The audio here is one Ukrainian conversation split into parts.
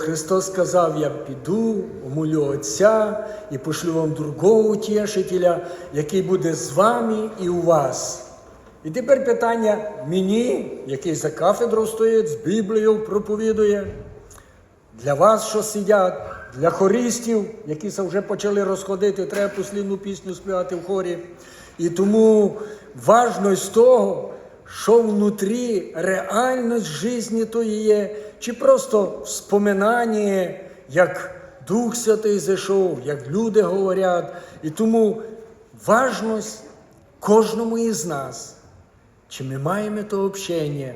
Христос сказав, я піду, умолю Отця і пошлю вам другого утішителя, який буде з вами і у вас. І тепер питання мені, який за кафедрою стоїть, з Біблією проповідує, для вас, що сидять, для хористів, які вже почали розходити, треба послідну пісню співати в хорі. І тому важність того, що внутрі реальність житті тої є, чи просто вспоминання, як Дух Святий зайшов, як люди говорять. І тому важність кожному із нас, чи ми маємо то общення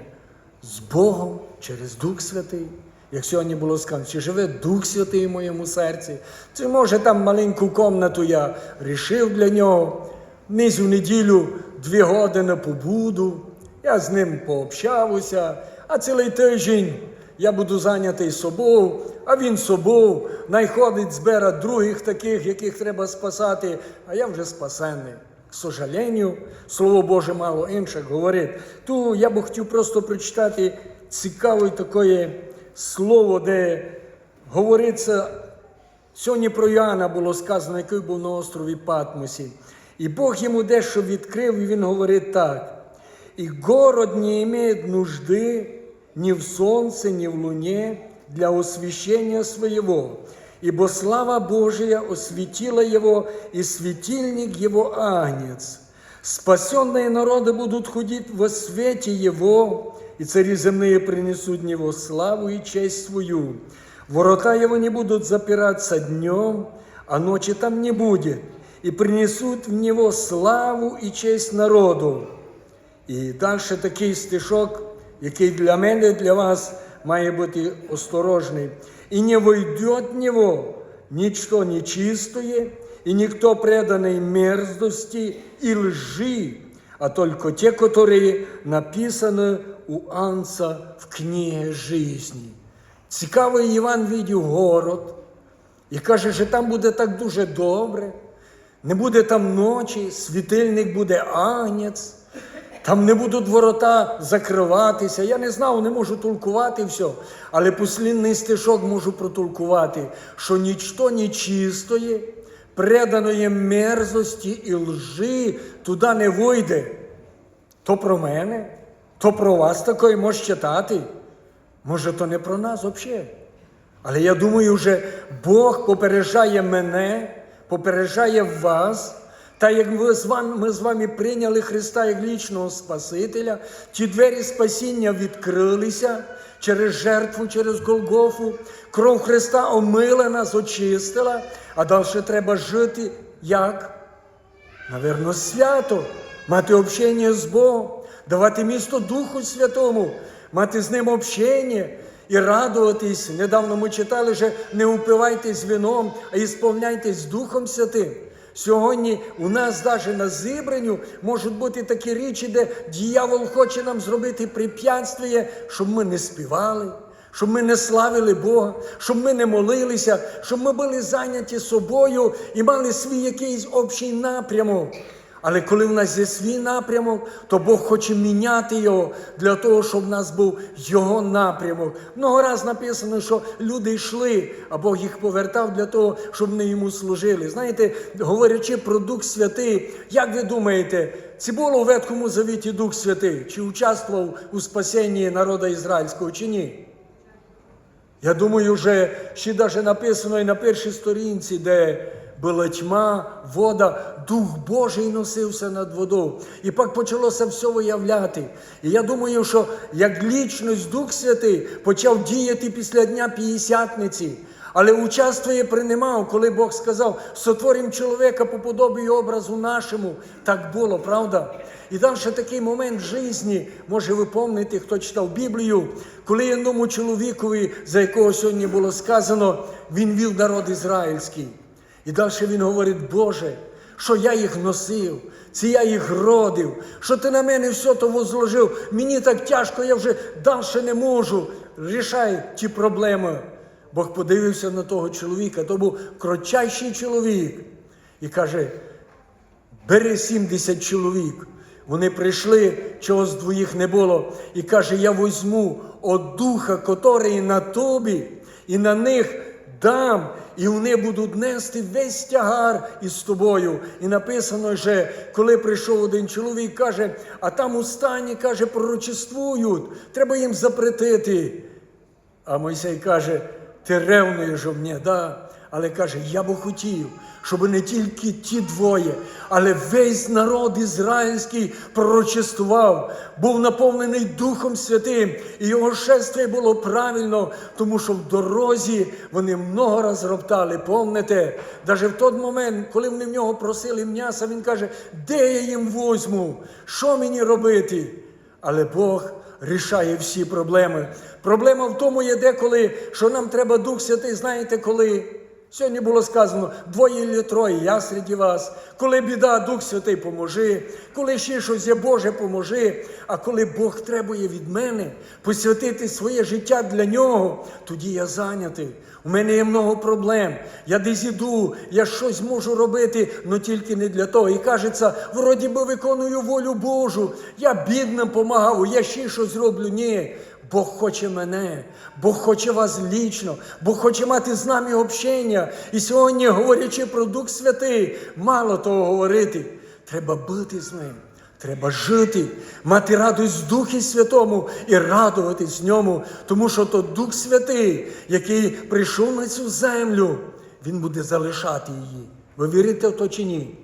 з Богом через Дух Святий. Як сьогодні було сказано, чи живе Дух Святий в моєму серці, чи може там маленьку комнату я рішив для нього, низ неділю дві години побуду, я з ним пообщався, а цілий тиждень я буду зайнятий собою, а він собою, найходить збира других таких, яких треба спасати, а я вже спасений. К сожалению, Слово Боже мало інших говорить. Ту я би хотів просто прочитати цікаве таке слово, де говориться, сьогодні про Іоанна було сказано, який був на острові Патмосі. І Бог йому дещо відкрив, і він говорить так. «И город не имеет нужды ни в солнце, ни в луне для освящения своего, ибо слава Божия осветила его, и светильник его агнец. Спасенные народы будут ходить во свете его, и цари земные принесут в него славу и честь свою. Ворота его не будут запираться днем, а ночи там не будет, и принесут в него славу и честь народу. І далі такий стишок, який для мене, для вас має бути осторожний. І не войде в нього ничто нечистое, и никто преданный мерзости и лжи, а только те, которые написаны у Анца в книге жизни. Цікавий Іван видів город і каже, що там буде так дуже добре, не буде там ночі, світильник буде агнець. Там не будуть ворота закриватися. Я не знав, не можу толкувати все. Але послідний стишок можу протолкувати, що нічто нечистої, преданої мерзості і лжи туди не войде. То про мене, то про вас такої може читати. Може, то не про нас взагалі. Але я думаю, вже Бог попереджає мене, попереджає вас. Та як ми з, вами, прийняли Христа як лічного Спасителя, ті двері спасіння відкрилися через жертву, через Голгофу. Кров Христа омила нас, очистила, а далі треба жити як? Наверно, свято, мати общення з Богом, давати місто Духу Святому, мати з ним общення і радуватись. Недавно ми читали, що не упивайтесь вином, а ісповняйтесь Духом Святим. Сьогодні у нас навіть на зібранню можуть бути такі речі, де діявол хоче нам зробити препятствие, щоб ми не співали, щоб ми не славили Бога, щоб ми не молилися, щоб ми були зайняті собою і мали свій якийсь общий напрямок. Але коли в нас є свій напрямок, то Бог хоче міняти його для того, щоб в нас був його напрямок. Много раз написано, що люди йшли, а Бог їх повертав для того, щоб вони йому служили. Знаєте, говорячи про Дух Святий, як ви думаєте, чи було у Ветхому Завіті Дух Святий? Чи участвував у спасенні народу ізраїльського, чи ні? Я думаю, вже ще навіть написано і на першій сторінці, де була тьма, вода, Дух Божий носився над водою. І так почалося все виявляти. І я думаю, що як лічність Дух Святий почав діяти після Дня П'ятдесятниці. Але участвує приймав, коли Бог сказав, сотворимо чоловіка по подобі і образу нашому. Так було, правда? І далі такий момент в житті, може ви пам'ятаєте, хто читав Біблію, коли одному чоловікові, за якого сьогодні було сказано, він вів народ ізраїльський. І далі він говорить, Боже, що я їх носив, це я їх родив, що ти на мене все то возложив. Мені так тяжко, я вже далі не можу. Рішай ті проблеми. Бог подивився на того чоловіка, то був кротчайший чоловік. І каже: бери 70 чоловік. Вони прийшли, чого з двоїх не було, і каже: Я возьму от духа, котрий на тобі, і на них дам, і вони будуть нести весь тягар із тобою. І написано що коли прийшов один чоловік, каже, а там у стані, каже, пророчествують, треба їм запретити. А Мойсей каже, ти ревнуєш у мене, да? Але каже, я би хотів, щоб не тільки ті двоє, але весь народ ізраїльський пророчествував, був наповнений Духом Святим, і його шествие було правильно, тому що в дорозі вони много раз роптали. Помните, навіть в той момент, коли вони в нього просили м'яса, він каже, де я їм возьму? Що мені робити? Але Бог рішає всі проблеми. Проблема в тому є деколи, що нам треба Дух Святий, знаєте коли? Сьогодні було сказано двоє чи троє, я серед вас. Коли біда, Дух Святий поможи, коли ще щось є Боже, поможи. А коли Бог требує від мене посвятити своє життя для нього, тоді я зайнятий. У мене є много проблем. Я десь іду, я щось можу робити, але тільки не для того. І кажеться, вроді би виконую волю Божу. Я бідним помагав, я ще щось зроблю. Ні. Бог хоче мене, Бог хоче вас лічно, Бог хоче мати з нами общення. І сьогодні, говорячи про Дух Святий, мало того говорити. Треба бути з ним. Треба жити, мати радість Духі Святому і радуватись ньому, тому що то Дух Святий, який прийшов на цю землю, Він буде залишати її. Ви вірите в то чи ні?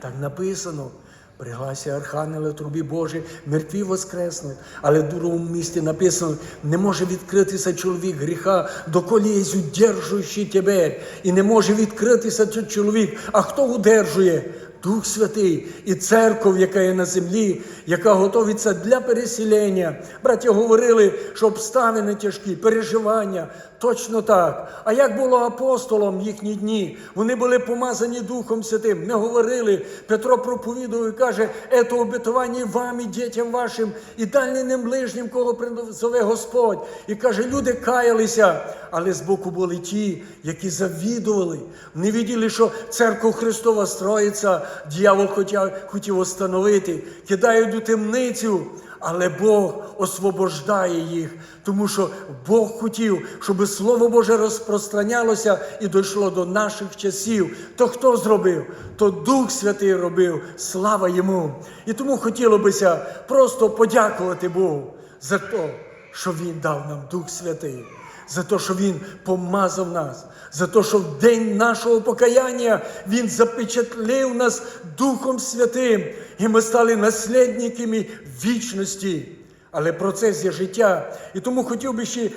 Так написано. Приглася Архангела трубі Божі, мертві воскреснуть. Але в другому місті написано, не може відкритися чоловік гріха, доколі є удержуючий тебе. І не може відкритися цей чоловік. А хто удержує? Дух Святий і церков, яка є на землі, яка готовиться для переселення. Браття говорили, що обставини тяжкі, переживання. Точно так. А як було апостолом в їхні дні? Вони були помазані Духом Святим, не говорили. Петро проповідує і каже, «Ето обетування вам і дітям вашим, і дальним ближнім, кого призове Господь. І каже, люди каялися, але збоку були ті, які завідували. Не виділи, що церква Христова строїться, дьявол хотів, хотів остановити, кидають у темницю. Але Бог освобождає їх, тому що Бог хотів, щоб Слово Боже розпространялося і дійшло до наших часів. То хто зробив? То Дух Святий робив. Слава йому! І тому хотіло бися просто подякувати Богу за те, що Він дав нам Дух Святий. За те, що Він помазав нас, за те, що в день нашого покаяння Він запечатлив нас Духом Святим, і ми стали наслідниками вічності. Але процес є життя. І тому хотів би ще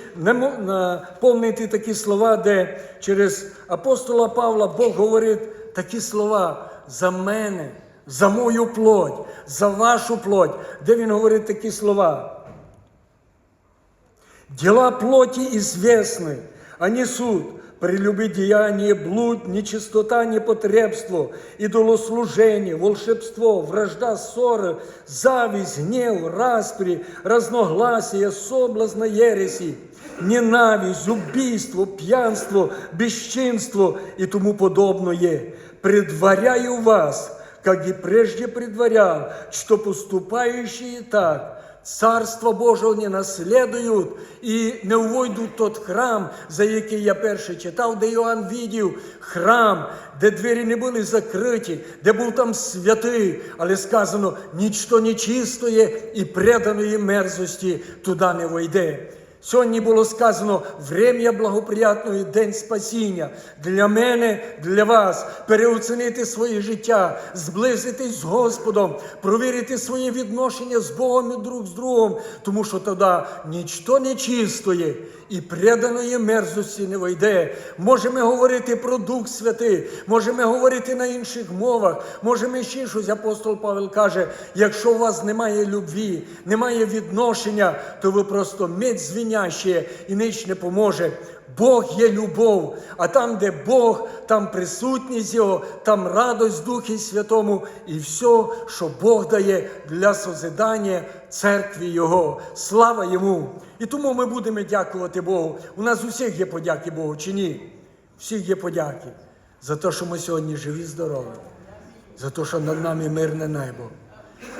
наповнити такі слова, де через апостола Павла Бог говорить такі слова за мене, за мою плоть, за вашу плоть, де він говорить такі слова. Дела плоти известны, они суд, прелюбодеяние, блуд, нечистота, непотребство, идолослужение, волшебство, вражда, ссоры, зависть, гнев, распри, разногласия, соблазна, ереси, ненависть, убийство, пьянство, бесчинство и тому подобное. Предваряю вас, как и прежде предварял, что поступающие так – Царство Божого не наслідують і не увойдуть тот храм, за який я перше читав, де Йоанн видів храм, де двері не були закриті, де був там святий, але сказано, нічто нечистої і преданої мерзості туди не войде. Сьогодні було сказано врем'я благоприятної день спасіння для мене, для вас, переоцінити своє життя, зблизитись з Господом, провірити своє відношення з Богом і друг з другом, тому що тоді нічто нечистої і преданої мерзості не вийде. Можемо говорити про Дух Святий, можемо говорити на інших мовах, можемо ще щось. Апостол Павел каже: якщо у вас немає любві, немає відношення, то ви просто медь звіняще і ніч не поможе. Бог є любов, а там, де Бог, там присутність Його, там радость Духі Святому і все, що Бог дає для созидання церкві Його. Слава Йому! І тому ми будемо дякувати Богу. У нас усіх є подяки Богу, чи ні? Всіх є подяки за те, що ми сьогодні живі, здорові, за те, що над нами мирне небо.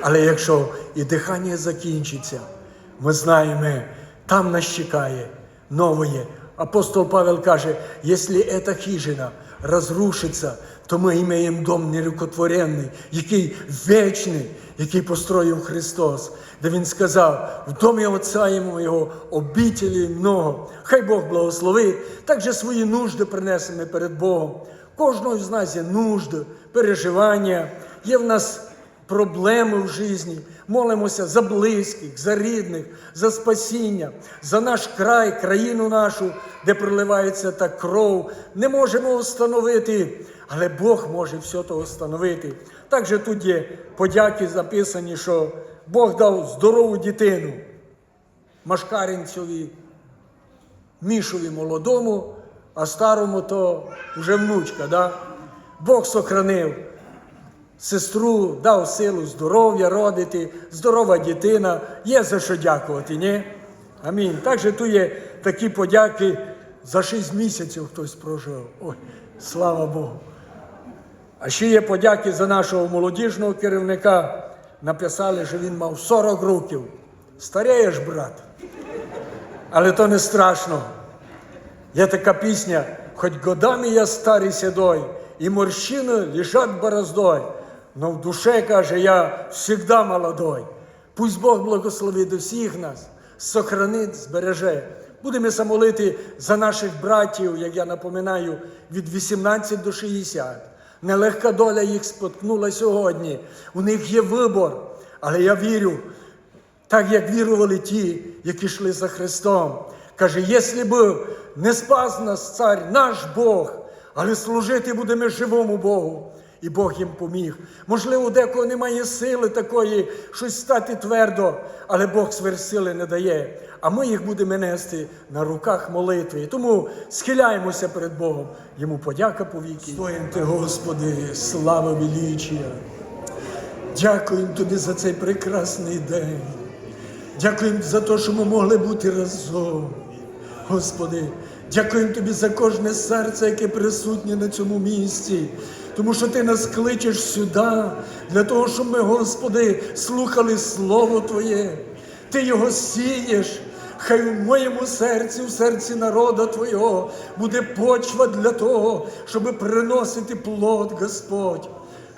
Але якщо і дихання закінчиться, ми знаємо, там нас чекає нове Апостол Павел каже, якщо эта хижина разрушиться, то ми маємо дом нерукотворений, який вічний, який построїв Христос, де Він сказав, в домі Отця йому його обітелі много. Хай Бог благословить, також свої нужди принесемо перед Богом. Кожного з нас є нужди, переживання, є в нас проблеми в житті, молимося за близьких, за рідних, за спасіння, за наш край, країну нашу, де проливається та кров. Не можемо встановити, але Бог може все то встановити. Також тут є подяки записані, що Бог дав здорову дитину Машкаринцеві, Мішові молодому, а старому то вже внучка. Да? Бог сохранив сестру, дав силу здоров'я родити, здорова дитина, є за що дякувати, ні? Амінь. Також тут є такі подяки за 6 місяців хтось прожив. Ой, слава Богу. А ще є подяки за нашого молодіжного керівника. Написали, що він мав 40 років. Старієш, брат. Але то не страшно. Є така пісня, хоть годами я старий седой, і морщини лежать бороздой, но в душе, каже, я всегда молодой. Пусть Бог благословить усіх нас, сохранить, збереже. Будемо молити за наших братів, як я напоминаю, від 18 до 60. Нелегка доля їх споткнула сьогодні. У них є вибор, але я вірю, так як вірували ті, які йшли за Христом. Каже, якщо б не спас нас цар, наш Бог, але служити будемо живому Богу. І Бог їм поміг. Можливо, у декого немає сили такої, щось стати твердо, але Бог сверсили не дає. А ми їх будемо нести на руках молитви. Тому схиляємося перед Богом. Йому подяка повіки. Стоїм ти, Господи, слава величія. Дякуємо тобі за цей прекрасний день. Дякуємо за те, що ми могли бути разом. Господи, дякуємо тобі за кожне серце, яке присутнє на цьому місці. Тому що ти нас кличеш сюди, для того, щоб ми, Господи, слухали Слово Твоє. Ти його сієш. Хай в моєму серці, в серці народа Твого буде почва для того, щоб приносити плод, Господь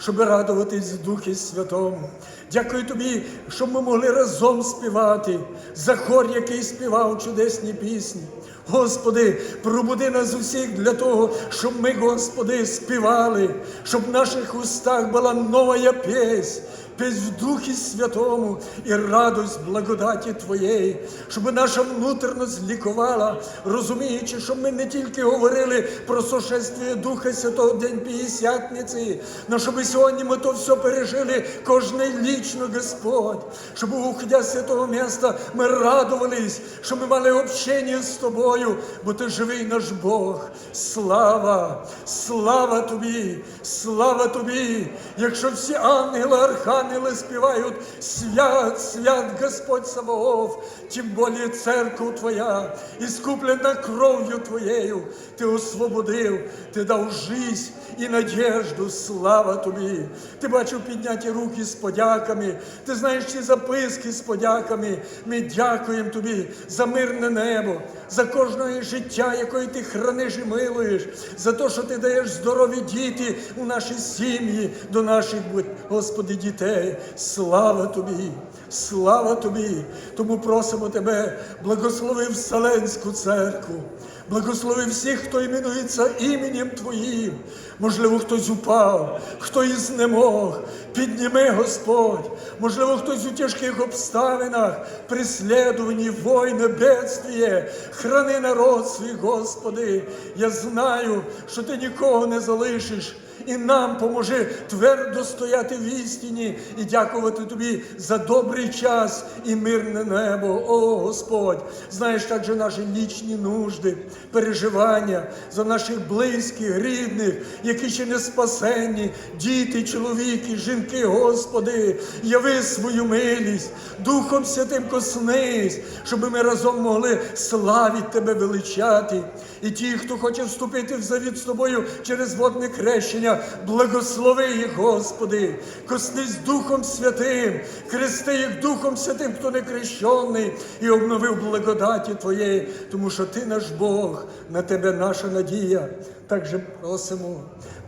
щоб радуватись в Духі Святому. Дякую тобі, щоб ми могли разом співати за хор, який співав чудесні пісні. Господи, пробуди нас усіх для того, щоб ми, Господи, співали, щоб в наших устах була нова піснь, піснь в Духі Святому і радость благодаті Твоєї, щоб наша внутрішність лікувала, розуміючи, що ми не тільки говорили про сошествие Духа Святого День П'ятдесятниці, але щоб сьогодні ми то все пережили кожний лічно, Господь, щоб уходя з святого міста ми радувались, що ми мали общення з Тобою, бо Ти живий наш Бог. Слава, слава Тобі, слава Тобі, якщо всі ангели, архангели співають свят, свят Господь Саваоф, тим более церква Твоя, іскуплена кров'ю Твоєю, Ти освободив, Ти дав жизнь і надежду, слава Тобі. Ти бачив підняті руки з подяками, ти знаєш ці записки з подяками. Ми дякуємо Тобі за мирне небо, за кожне життя, якої ти храниш і милуєш, за те, що ти даєш здорові діти у наші сім'ї, до наших, Господи, дітей. Слава Тобі, слава Тобі. Тому просимо Тебе, благослови Вселенську церкву. Благослови всіх, хто іменується іменем Твоїм. Можливо, хтось упав, хто із немог. Підніми, Господь. Можливо, хтось у тяжких обставинах, преслідуванні, війни, бедствіє. Храни народ свій, Господи. Я знаю, що Ти нікого не залишиш. І нам поможи твердо стояти в істині і дякувати Тобі за добрий час і мирне небо. О Господь, знаєш також наші лічні нужди, переживання за наших близьких, рідних, які ще не спасені, діти, чоловіки, жінки, Господи, яви свою милість, Духом Святим коснись, щоб ми разом могли славити Тебе величати. І ті, хто хоче вступити в завіт з тобою через водне хрещення, благослови їх, Господи, коснись Духом Святим, хрести їх Духом Святим, хто не крещений, і обновив благодаті Твоєї, тому що Ти наш Бог, на Тебе наша надія. Так же просимо,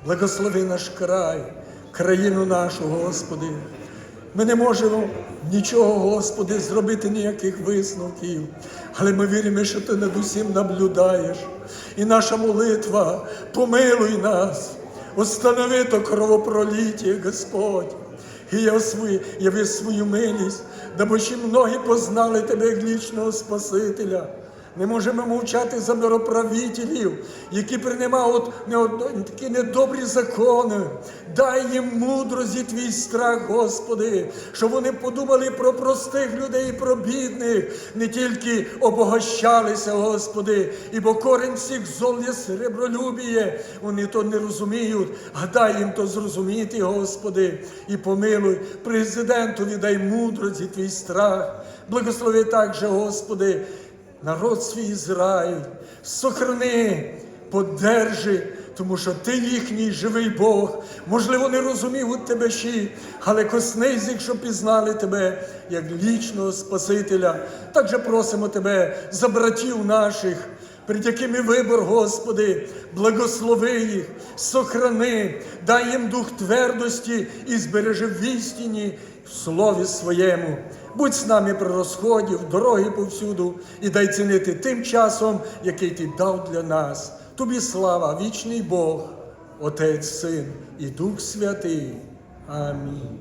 благослови наш край, країну нашу, Господи. Ми не можемо нічого, Господи, зробити ніяких висновків, але ми віримо, що Ти над усім наблюдаєш. І наша молитва, помилуй нас, останови то кровопроліття, Господь. І я свої, яви свою милість, дабо ще многі познали Тебе як лічного Спасителя. Не можемо мовчати за мироправителів, які приймають такі недобрі закони. Дай їм мудрості твій страх, Господи, щоб вони подумали про простих людей і про бідних, не тільки обогащалися, Господи, ібо корінь всіх зол є сребролюбіє. Вони то не розуміють, а дай їм то зрозуміти, Господи, і помилуй президентові, дай мудрості твій страх. Благослови також, Господи, народ свій Ізраїль, сохрани, подержи, тому що ти їхній живий Бог. Можливо, не розуміють тебе ще, але коснись їх, щоб пізнали тебе як вічного Спасителя. Також просимо тебе за братів наших. Перед якими вибор, Господи, благослови їх, сохрани, дай їм дух твердості і збережи в істині в слові своєму. Будь з нами при розході, в дороги повсюду, і дай цінити тим часом, який ти дав для нас. Тобі слава, вічний Бог, Отець, Син і Дух Святий. Амінь.